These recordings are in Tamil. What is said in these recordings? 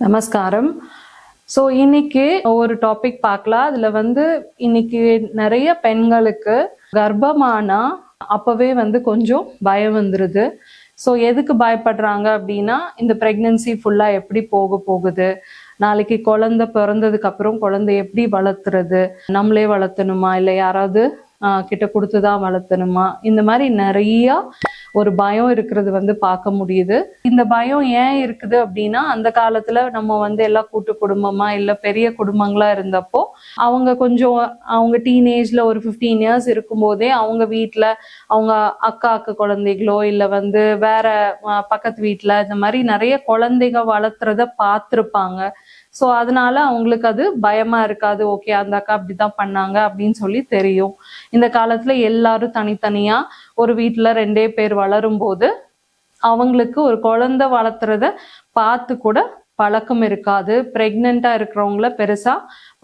நமஸ்காரம். ஸோ இன்னைக்கு ஒரு டாபிக் பார்க்கலாம். அதில் வந்து இன்னைக்கு நிறைய பெண்களுக்கு கர்ப்பமானா அப்பவே வந்து கொஞ்சம் பயம் வந்துருது. ஸோ எதுக்கு பயப்படுறாங்க அப்படின்னா இந்த ப்ரெக்னென்சி ஃபுல்லாக எப்படி போக போகுது? நாளைக்கு குழந்தை பிறந்ததுக்கு அப்புறம் குழந்தை எப்படி வளர்த்துறது? நம்மளே வளர்த்தணுமா? இல்லை யாராவது ஆஹ், கிட்ட கொடுத்து தான் வளர்த்தணுமா? இந்த மாதிரி நிறையா ஒரு பயம் இருக்கிறது வந்து பார்க்க முடியுது. இந்த பயம் ஏன் இருக்குது அப்படின்னா அந்த காலத்துல நம்ம வந்து எல்லாம் கூட்டு குடும்பமா இல்ல பெரிய குடும்பங்களா இருந்தப்போ அவங்க கொஞ்சம் அவங்க டீனேஜ்ல ஒரு 15 இயர்ஸ் இருக்கும்போதே அவங்க வீட்டுல அவங்க அக்காக்கு குழந்தைகளோ இல்ல வந்து வேற பக்கத்து வீட்டுல இந்த மாதிரி நிறைய குழந்தைங்க வளர்த்துறத பார்த்திருப்பாங்க. ஸோ அதனால அவங்களுக்கு அது பயமா இருக்காது. ஓகே அந்த அக்கா அப்படிதான் பண்ணாங்க அப்படின்னு சொல்லி தெரியும். இந்த காலத்துல எல்லாரும் தனித்தனியா ஒரு வீட்ல ரெண்டே பேர் வளரும் போது அவங்களுக்கு ஒரு குழந்தை வளர்த்துறத பார்த்து கூட பழக்கம் இருக்காது. ப்ரெக்னெண்ட்டாக இருக்கிறவங்கள பெருசா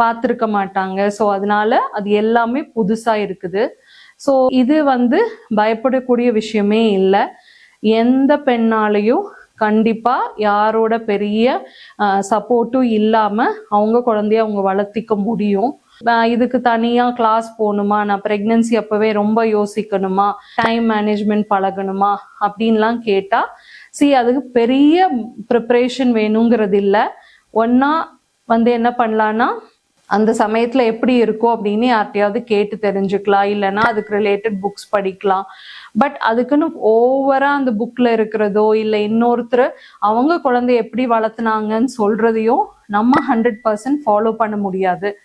பார்த்துருக்க மாட்டாங்க. ஸோ அதனால அது எல்லாமே புதுசா இருக்குது. ஸோ இது வந்து பயப்படக்கூடிய விஷயமே இல்லை. எந்த பெண்ணாலையும் கண்டிப்பா யாரோட பெரிய சப்போர்ட்டும் இல்லாம அவங்க குழந்தைய அவங்க வளர்த்திக்க முடியும். இதுக்கு தனியா கிளாஸ் போகணுமா? நான் பிரெக்னன்சி அப்பவே ரொம்ப யோசிக்கணுமா? டைம் மேனேஜ்மெண்ட் பழகணுமா? அப்படின்லாம் கேட்டா சி அதுக்கு பெரிய ப்ரிப்பரேஷன் வேணுங்கிறது இல்ல. ஒன்னா வந்து என்ன பண்ணலான்னா அந்த சமயத்துல எப்படி இருக்கும் அப்படின்னு யார்ட்டையாவது கேட்டு தெரிஞ்சுக்கலாம். இல்லைன்னா அதுக்கு ரிலேட்டட் புக்ஸ் படிக்கலாம். பட் அதுக்குன்னு ஓவரா அந்த புக்ல இருக்கிறதோ இல்லை இன்னொருத்தர் அவங்க குழந்தை எப்படி வளர்த்துனாங்கன்னு சொல்றதையும் நம்ம ஹண்ட்ரட் பர்சன்ட் ஃபாலோ பண்ண முடியாது.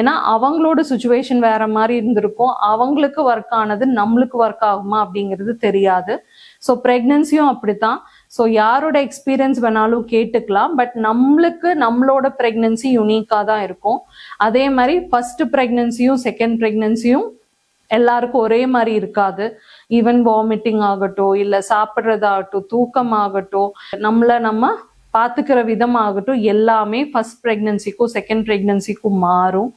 ஏன்னா அவங்களோட சுச்சுவேஷன் வேற மாதிரி இருந்திருக்கும். அவங்களுக்கு ஒர்க் ஆனது நம்மளுக்கு ஒர்க் ஆகுமா அப்படிங்கிறது தெரியாது. ஸோ ப்ரெக்னன்சியும் அப்படித்தான். ஸோ யாரோட எக்ஸ்பீரியன்ஸ் வேணாலும் கேட்டுக்கலாம். பட் நம்மளுக்கு நம்மளோட ப்ரெக்னன்சி யூனிக்காக தான் இருக்கும். அதே மாதிரி ஃபர்ஸ்ட் ப்ரெக்னன்சியும் செகண்ட் ப்ரெக்னன்சியும் எல்லாருக்கும் ஒரே மாதிரி இருக்காது. ஈவன் வாமிட்டிங் ஆகட்டும் இல்லை சாப்பிட்றதாகட்டும் தூக்கம் ஆகட்டும் நம்மளை நம்ம பார்த்துக்கிற விதமாகட்டும் எல்லாமே ஃபர்ஸ்ட் ப்ரெக்னன்சிக்கும் செகண்ட் ப்ரெக்னன்சிக்கும் மாறும்.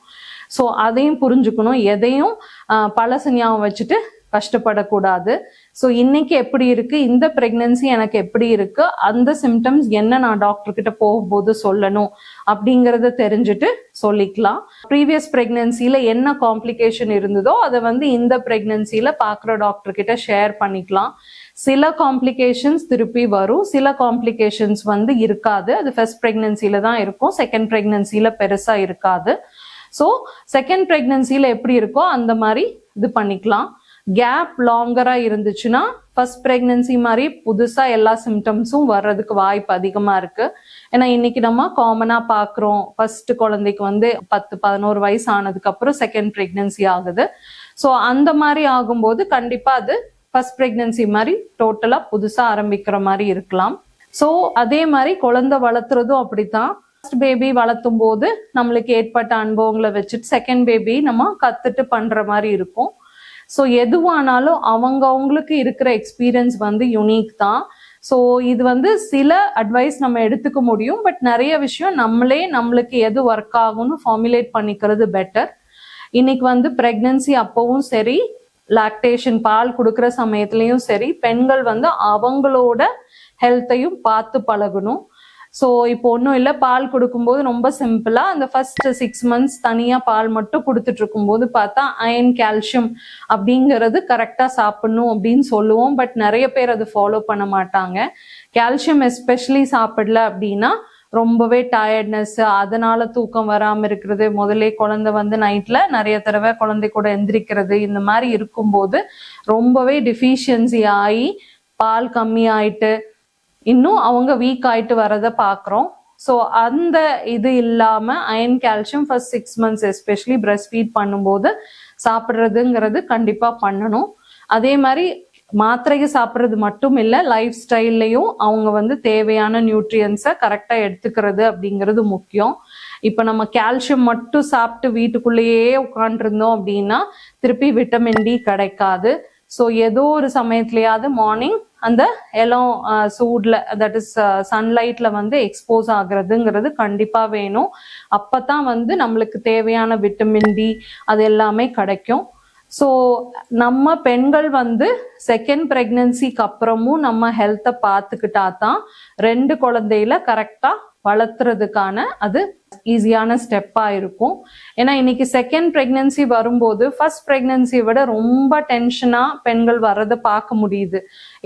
ஸோ அதையும் புரிஞ்சுக்கணும். எதையும் ஆஹ், பழசு ஞாபகம் வச்சுட்டு கஷ்டப்படக்கூடாது. ஸோ இன்னைக்கு எப்படி இருக்கு? இந்த ப்ரெக்னன்சி எனக்கு எப்படி இருக்கு? அந்த சிம்டம்ஸ் என்ன நான் டாக்டர் கிட்ட போகும்போது சொல்லணும் அப்படிங்கறத தெரிஞ்சுட்டு சொல்லிக்கலாம். ப்ரீவியஸ் பிரெக்னன்சில என்ன காம்ப்ளிகேஷன் இருந்ததோ அதை வந்து இந்த பிரெக்னன்சில பார்க்குற டாக்டர் கிட்ட ஷேர் பண்ணிக்கலாம். சில காம்ப்ளிகேஷன்ஸ் திருப்பி வரும். சில காம்ப்ளிகேஷன்ஸ் வந்து இருக்காது. அது ஃபர்ஸ்ட் ப்ரெக்னன்சியில தான் இருக்கும். செகண்ட் பிரெக்னன்சில பெருசா இருக்காது. ஸோ செகண்ட் பிரெக்னன்சில எப்படி இருக்கோ அந்த மாதிரி இது பண்ணிக்கலாம். கேப் லாங்கராக இருந்துச்சுன்னா ஃபர்ஸ்ட் ப்ரெக்னென்சி மாதிரி புதுசாக எல்லா சிம்டம்ஸும் வர்றதுக்கு வாய்ப்பு அதிகமாக இருக்கு. ஏன்னா இன்னைக்கு நம்ம காமனாக பார்க்குறோம். ஃபர்ஸ்ட் குழந்தைக்கு வந்து பத்து பதினோரு வயசு ஆனதுக்கப்புறம் செகண்ட் ப்ரெக்னென்சி ஆகுது. ஸோ அந்த மாதிரி ஆகும்போது கண்டிப்பாக அது ஃபர்ஸ்ட் பிரெக்னன்சி மாதிரி டோட்டலா புதுசா ஆரம்பிக்கிற மாதிரி இருக்கலாம். ஸோ அதே மாதிரி குழந்தை வளர்த்துறதும் அப்படித்தான். ஃபர்ஸ்ட் பேபி வளர்த்தும் போது நம்மளுக்கு ஏற்பட்ட அனுபவங்களை வச்சுட்டு செகண்ட் பேபி நம்ம கத்துட்டு பண்ற மாதிரி இருக்கும். ஸோ எதுவானாலும் அவங்க அவங்களுக்கு இருக்கிற எக்ஸ்பீரியன்ஸ் வந்து யுனீக் தான். ஸோ இது வந்து சில அட்வைஸ் நம்ம எடுத்துக்க முடியும். பட் நிறைய விஷயம் நம்மளே நம்மளுக்கு எது ஒர்க் ஆகும்னு ஃபார்முலேட் பண்ணிக்கிறது பெட்டர் இன்னைக்கு வந்து ப்ரெக்னென்சி அப்பவும் சரி லாக்டேஷன் பால் கொடுக்குற சமயத்துலையும் சரி பெண்கள் வந்து அவங்களோட ஹெல்த்தையும் பார்த்து பழகணும். ஸோ இப்போ ஒன்றும் இல்லை பால் கொடுக்கும்போது ரொம்ப சிம்பிளாக அந்த ஃபர்ஸ்ட் சிக்ஸ் மந்த்ஸ் தனியாக பால் மட்டும் கொடுத்துட்டு இருக்கும்போது பார்த்தா அயன் கால்சியம் அப்படிங்கிறது கரெக்டாக சாப்பிடணும் அப்படின்னு சொல்லுவோம். பட் நிறைய பேர் அது ஃபாலோ பண்ண மாட்டாங்க. கால்சியம் எஸ்பெஷலி சாப்பிடல அப்படின்னா ரொம்பவே டயர்ட்னஸ் அதனால தூக்கம் வராமல் இருக்கிறது. முதலே குழந்தை வந்து நைட்டில் நிறைய தடவை குழந்தை கூட எந்திரிக்கிறது. இந்த மாதிரி இருக்கும்போது ரொம்பவே டிஃபிஷியன்சி ஆகி பால் கம்மி ஆயிட்டு இன்னும் அவங்க வீக் ஆயிட்டு வரதை பார்க்குறோம். ஸோ அந்த இது இல்லாமல் iron calcium first six months especially breast feed பண்ணும்போது சாப்பிட்றதுங்கிறது கண்டிப்பாக பண்ணணும். அதே மாதிரி மாத்திரையை சாப்பிட்றது மட்டும் இல்லை லைஃப் ஸ்டைல்லையும் அவங்க வந்து தேவையான நியூட்ரியன்ஸை கரெக்டாக எடுத்துக்கிறது அப்படிங்கிறது முக்கியம். இப்போ நம்ம கால்சியம் மட்டும் சாப்பிட்டு வீட்டுக்குள்ளேயே உட்காண்டிருந்தோம் அப்படின்னா திருப்பி விட்டமின் டி கிடைக்காது. ஸோ ஏதோ ஒரு சமயத்துலையாவது மார்னிங் அந்த இளம் சூடில் தட் இஸ் சன்லைட்டில் வந்து எக்ஸ்போஸ் ஆகுறதுங்கிறது கண்டிப்பாக வேணும். அப்போ தான் வந்து நம்மளுக்கு தேவையான விட்டமின் டி அது எல்லாமே கிடைக்கும். ஸோ நம்ம பெண்கள் வந்து செகண்ட் ப்ரெக்னன்சிக்கு அப்புறமும் நம்ம ஹெல்த்தை பார்த்துக்கிட்டா தான் ரெண்டு குழந்தையில கரெக்டாக வளர்த்துறதுக்கான அது ஈஸியான ஸ்டெப்பாக இருக்கும். ஏன்னா இன்னைக்கு செகண்ட் ப்ரெக்னென்சி வரும்போது ஃபர்ஸ்ட் ப்ரெக்னென்சியை விட ரொம்ப டென்ஷனாக பெண்கள் வர்றதை பார்க்க முடியுது.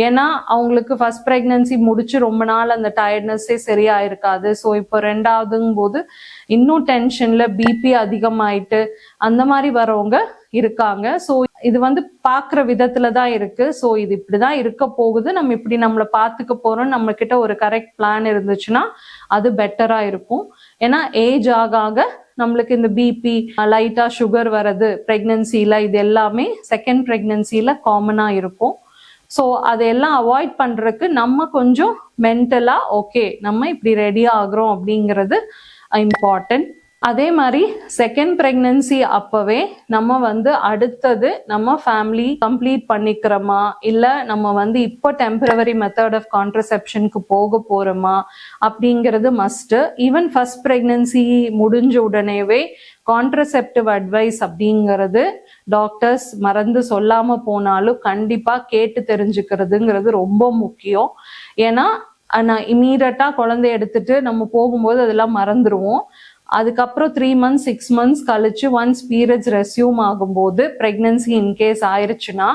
ஏன்னா அவங்களுக்கு ஃபர்ஸ்ட் ப்ரெக்னென்சி முடிச்சு ரொம்ப நாள் அந்த டயர்ட்னஸ்ஸே சரியா இருக்காது ஸோ இப்போ ரெண்டாவதுங்கும் போது இன்னும் டென்ஷனில் பிபி அதிகமாயிட்டு அந்த மாதிரி வரவங்க இருக்காங்க. ஸோ இது வந்து பார்க்குற விதத்துல தான் இருக்கு. ஸோ இது இப்படிதான் இருக்க போகுது. நம்ம இப்படி நம்மளை பார்த்துக்க போறோம் நம்ம கிட்ட ஒரு கரெக்ட் பிளான் இருந்துச்சுன்னா அது பெட்டரா இருக்கும். ஏன்னா ஏஜ் ஆக ஆக நம்மளுக்கு இந்த பிபி லைட்டா சுகர் வர்றது பிரெக்னன்சில இது எல்லாமே செகண்ட் பிரெக்னன்சில காமனா இருக்கும். ஸோ அதையெல்லாம் அவாய்ட் பண்றதுக்கு நம்ம கொஞ்சம் மென்டலா ஓகே நம்ம இப்படி ரெடி ஆகுறோம் அப்படிங்கிறது இம்பார்ட்டன்ட் அதே மாதிரி செகண்ட் ப்ரெக்னன்சி அப்போவே நம்ம வந்து அடுத்தது நம்ம ஃபேமிலி கம்ப்ளீட் பண்ணிக்கிறோமா? இல்லை நம்ம வந்து இப்போ டெம்பரவரி மெத்தட் ஆஃப் கான்ட்ரசெப்ஷனுக்கு போக போகிறோமா அப்படிங்கிறது மஸ்ட்டு ஈவன் ஃபர்ஸ்ட் ப்ரெக்னன்சி முடிஞ்ச உடனேவே கான்ட்ரசெப்டிவ் அட்வைஸ் அப்படிங்கிறது டாக்டர்ஸ் மறந்து சொல்லாமல் போனாலும் கண்டிப்பாக கேட்டு தெரிஞ்சுக்கிறதுங்கிறது ரொம்ப முக்கியம். ஏன்னா நான் இமீடியட்டா குழந்தை எடுத்துட்டு நம்ம போகும்போது அதெல்லாம் மறந்துடுவோம் அதுக்கப்புறம் த்ரீ மந்த்ஸ் சிக்ஸ் மந்த்ஸ் கழிச்சு ஒன்ஸ் பீரியட்ஸ் ரெஸ்யூம் ஆகும்போது ப்ரெக்னன்சி இன்கேஸ் ஆயிருச்சுன்னா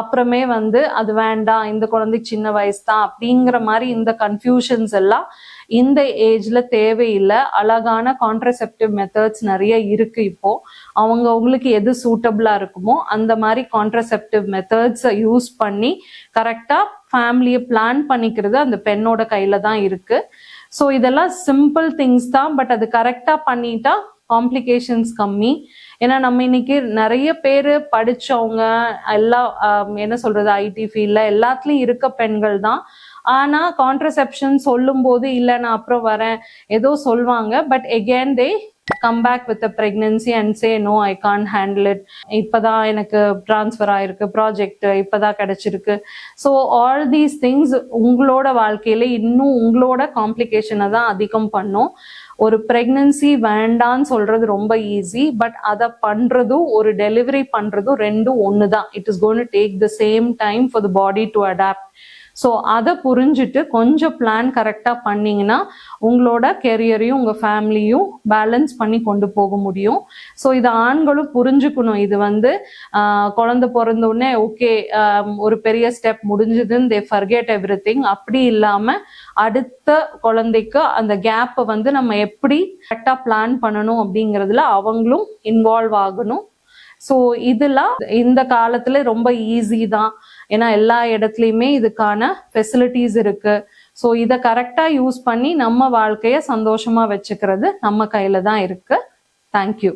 அப்புறமே வந்து அது வேண்டாம் இந்த குழந்தைக்கு சின்ன வயசு தான் அப்படிங்கிற மாதிரி இந்த கன்ஃபியூஷன்ஸ் எல்லாம் இந்த ஏஜ்ல தேவையில்லை. அழகான கான்ட்ரசெப்டிவ் மெத்தட்ஸ் நிறைய இருக்கு இப்போ. அவங்க அவங்களுக்கு எது சூட்டபிளா இருக்குமோ அந்த மாதிரி கான்ட்ரசெப்டிவ் மெத்தட்ஸை யூஸ் பண்ணி கரெக்டா ஃபேமிலியை பிளான் பண்ணிக்கிறது அந்த பெண்ணோட கையில தான் இருக்கு. ஸோ இதெல்லாம் சிம்பிள் திங்ஸ் தான் பட் அது கரெக்டாக பண்ணிட்டா காம்ப்ளிகேஷன்ஸ் கம்மி. ஏன்னா நம்ம இன்னைக்கு நிறைய பேர் படிச்சவங்க எல்லா என்ன சொல்றது ஐடி ஃபீல்டில் எல்லாத்துலயும் இருக்க பெண்கள் தான். ஆனா கான்ட்ரசெப்ஷன் சொல்லும் போது இல்ல நான் அப்புறம் வரேன். ஏதோ சொல்லுவாங்க but again they come back with pregnancy and say no I can't handle it இப்பதான் எனக்கு ட்ரான்ஸ்ஃபர் ஆயிருக்கு. ப்ராஜெக்ட் இப்பதான் கிடைச்சிருக்கு. ஸோ ஆல் தீஸ் திங்ஸ் உங்களோட வாழ்க்கையில இன்னும் உங்களோட காம்ப்ளிகேஷனை தான் அதிகம் பண்ணும். ஒரு பிரெக்னன்சி வேண்டான்னு சொல்றது ரொம்ப ஈஸி பட் அதை பண்றதும் ஒரு டெலிவரி பண்றதும் ரெண்டும் ஒன்று தான் it is gonna take the same time for the body to adapt so அதை புரிஞ்சுட்டு கொஞ்சம் பிளான் கரெக்டாக பண்ணீங்கன்னா உங்களோட கெரியரையும் உங்கள் ஃபேமிலியும் பேலன்ஸ் பண்ணி கொண்டு போக முடியும். ஸோ இதை ஆண்களும் புரிஞ்சுக்கணும். இது வந்து ஆஹ், குழந்தை பிறந்த ஓகே ஒரு பெரிய ஸ்டெப் முடிஞ்சதுன்னு தே ஃபர்கெட் எவ்ரி திங் அப்படி இல்லாமல் அடுத்த குழந்தைக்கு அந்த கேப்பை வந்து நம்ம எப்படி கரெக்டாக பிளான் பண்ணணும் அப்படிங்கிறதுல அவங்களும் இன்வால்வ் ஆகணும். ஸோ இதெல்லாம் இந்த காலத்துல ரொம்ப ஈஸி தான். ஏன்னா எல்லா இடத்துலையுமே இதுக்கான ஃபெசிலிட்டிஸ் இருக்கு. ஸோ இதை கரெக்டாக யூஸ் பண்ணி நம்ம வாழ்க்கையை சந்தோஷமா வச்சுக்கிறது நம்ம கையில தான் இருக்கு. தேங்க்யூ